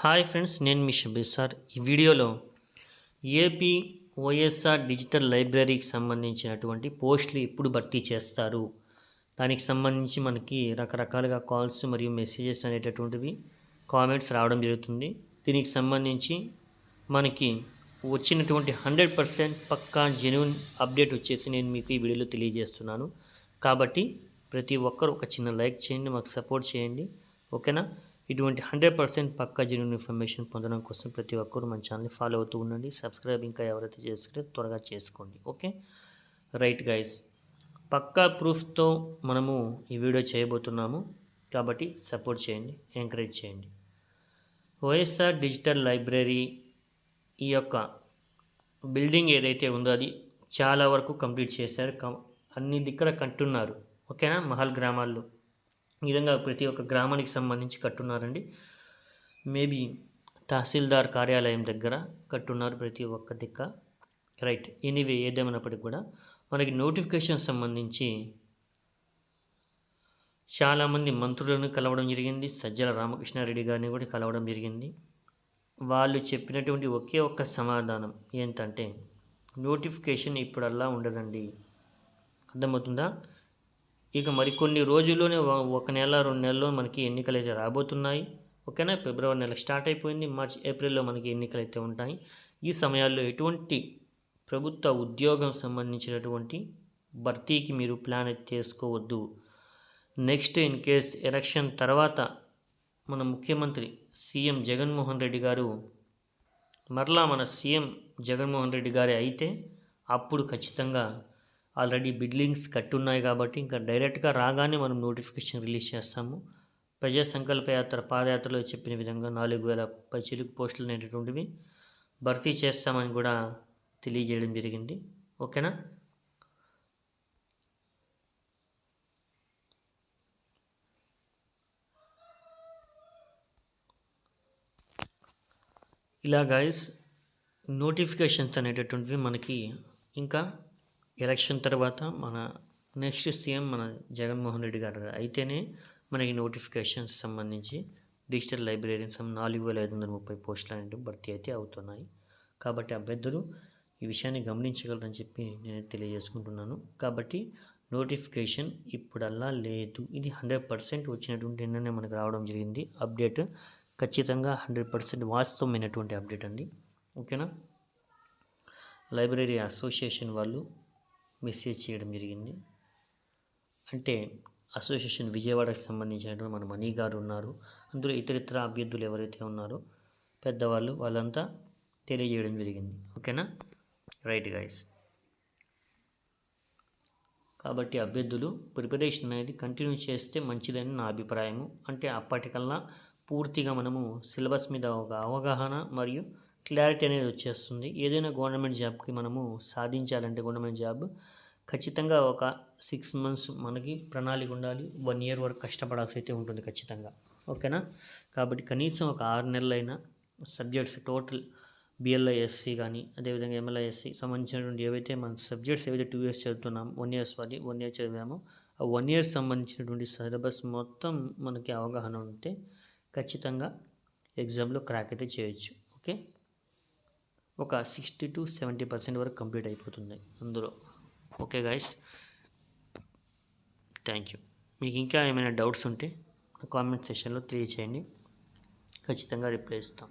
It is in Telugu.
హాయ్ ఫ్రెండ్స్ నేను మీ షబీర్ సార్. ఈ వీడియోలో ఏపీ వైఎస్ఆర్ డిజిటల్ లైబ్రరీకి సంబంధించినటువంటి పోస్టులు ఎప్పుడు భర్తీ చేస్తారు? దానికి సంబంధించి మనకి రకరకాలుగా కాల్స్ మరియు మెసేజెస్ అనేటటువంటివి కామెంట్స్ రావడం జరుగుతుంది. దీనికి సంబంధించి మనకి వచ్చినటువంటి హండ్రెడ్ పర్సెంట్ పక్కా జెన్యున్ అప్డేట్ వచ్చేసి నేను మీకు ఈ వీడియోలో తెలియజేస్తున్నాను. కాబట్టి ప్రతి ఒక్కరు ఒక చిన్న లైక్ చేయండి మాకు సపోర్ట్ చేయండి. ఓకేనా? ఇటువంటి హండ్రెడ్ పర్సెంట్ పక్కా జెన్యున్ ఇన్ఫర్మేషన్ పొందడం కోసం ప్రతి ఒక్కరు మన ఛానల్ని ఫాలో అవుతూ ఉండండి. సబ్స్క్రైబ్ ఇంకా ఎవరైతే చేసుకుంటే త్వరగా చేసుకోండి. ఓకే రైట్ గైస్ పక్కా ప్రూఫ్తో మనము ఈ వీడియో చేయబోతున్నాము. కాబట్టి సపోర్ట్ చేయండి. ఎంకరేజ్ చేయండి. వైఎస్ఆర్ డిజిటల్ లైబ్రరీ ఈ యొక్క బిల్డింగ్ ఏదైతే ఉందో అది చాలా వరకు కంప్లీట్ చేశారు. కం- అన్ని దిక్కల కంటున్నారు. ఓకేనా మహల్ గ్రామాల్లో. ఈ విధంగా ప్రతి ఒక్క గ్రామానికి సంబంధించి కట్టున్నారండి. మేబీ తహసీల్దార్ కార్యాలయం దగ్గర కట్టున్నారు ప్రతి ఒక్క దిక్క. రైట్ ఎనీవే ఏదేమైనప్పటికీ కూడా మనకి నోటిఫికేషన్ సంబంధించి చాలామంది మంత్రులను కలవడం జరిగింది. సజ్జల రామకృష్ణారెడ్డి గారిని కూడా కలవడం జరిగింది. వాళ్ళు చెప్పినటువంటి ఒకే ఒక్క సమాధానం ఏంటంటే నోటిఫికేషన్ ఇప్పుడల్లా ఉండదండి. అర్థమవుతుందా? ఇక మరికొన్ని రోజుల్లోనే ఒక- నెల రెండు నెలల్లో మనకి ఎన్నికలు అయితే రాబోతున్నాయి. ఓకేనా? ఫిబ్రవరి నెల స్టార్ట్ అయిపోయింది. మార్చ్ ఏప్రిల్లో మనకి ఎన్నికలు అయితే ఉంటాయి. ఈ సమయాల్లో ఎటువంటి ప్రభుత్వ ఉద్యోగం సంబంధించినటువంటి భర్తీకి మీరు ప్లాన్ చేసుకోవద్దు. నెక్స్ట్ ఇన్ కేస్ ఎలక్షన్ తర్వాత మన ముఖ్యమంత్రి సీఎం జగన్మోహన్ రెడ్డి గారు మరలా మన సీఎం జగన్మోహన్ రెడ్డి గారే అయితే అప్పుడు ఖచ్చితంగా ఆల్రెడీ బిడ్లింగ్స్ కట్టున్నాయి కాబట్టి ఇంకా డైరెక్ట్గా రాగానే మనం నోటిఫికేషన్ రిలీజ్ చేస్తాము. ప్రజా సంకల్ప యాత్ర పాదయాత్రలో చెప్పిన విధంగా నాలుగు వేల పై చిలుకు పోస్టులు అనేటటువంటివి భర్తీ చేస్తామని కూడా తెలియజేయడం జరిగింది. ఓకేనా? ఇలా గాయస్ నోటిఫికేషన్స్ అనేటటువంటివి మనకి ఇంకా ఎలక్షన్ తర్వాత మన నెక్స్ట్ సీఎం మన జగన్మోహన్ రెడ్డి గారు అయితేనే మనకి నోటిఫికేషన్స్ సంబంధించి డిజిటల్ లైబ్రరీని సం నాలుగు వేల ఐదు వందల ముప్పై పోస్టులు అనేవి భర్తీ అయితే అవుతున్నాయి. కాబట్టి అభ్యర్థులు ఈ విషయాన్ని గమనించగలరని చెప్పి నేను తెలియజేసుకుంటున్నాను. కాబట్టి నోటిఫికేషన్ ఇప్పుడల్లా లేదు. ఇది హండ్రెడ్ పర్సెంట్ వచ్చినటువంటి నిన్ననే మనకు రావడం జరిగింది. అప్డేట్ ఖచ్చితంగా హండ్రెడ్ పర్సెంట్ వాస్తవమైనటువంటి అప్డేట్ అండి. ఓకేనా? లైబ్రరీ అసోసియేషన్ వాళ్ళు మెసేజ్ చేయడం జరిగింది. అంటే అసోసియేషన్ విజయవాడకు సంబంధించినటువంటి మన మనీ గారు ఉన్నారు. అందులో ఇతరితర అభ్యర్థులు ఎవరైతే ఉన్నారో పెద్దవాళ్ళు వాళ్ళంతా తెలియజేయడం జరిగింది. ఓకేనా? రైట్ గైస్ కాబట్టి అభ్యర్థులు ప్రిపరేషన్ అనేది కంటిన్యూ చేస్తే మంచిదని నా అభిప్రాయము. అంటే అప్పటికల్లా పూర్తిగా మనము సిలబస్ మీద ఒక అవగాహన మరియు క్లారిటీ అనేది వచ్చేస్తుంది. ఏదైనా గవర్నమెంట్ జాబ్కి మనము సాధించాలంటే గవర్నమెంట్ జాబ్ ఖచ్చితంగా ఒక సిక్స్ మంత్స్ మనకి ప్రణాళిక ఉండాలి. వన్ ఇయర్ వరకు కష్టపడాల్సి అయితే ఉంటుంది ఖచ్చితంగా. ఓకేనా? కాబట్టి కనీసం ఒక ఆరు నెలలైనా సబ్జెక్ట్స్ టోటల్ బిఎల్ఐఎస్సి కానీ అదేవిధంగా ఎంఎల్ఐఎస్సి సంబంధించినటువంటి ఏవైతే మన సబ్జెక్ట్స్ ఏవైతే టూ ఇయర్స్ చదువుతున్నాం వన్ ఇయర్స్ అది వన్ ఇయర్ చదివామో ఆ వన్ ఇయర్ సంబంధించినటువంటి సిలబస్ మొత్తం మనకి అవగాహన ఉంటే ఖచ్చితంగా ఎగ్జామ్లో క్రాక్ అయితే చేయొచ్చు. ఓకే? ఒక సిక్స్టీ టు సెవెంటీ పర్సెంట్ వరకు కంప్లీట్ అయిపోతుంది అందులో. Okay guys. Thank you. మీకు ఇంకా ఏమైనా డౌట్స్ ఉంటే కామెంట్ సెషన్లో తెలియచేయండి. ఖచ్చితంగా రిప్లై ఇస్తాం.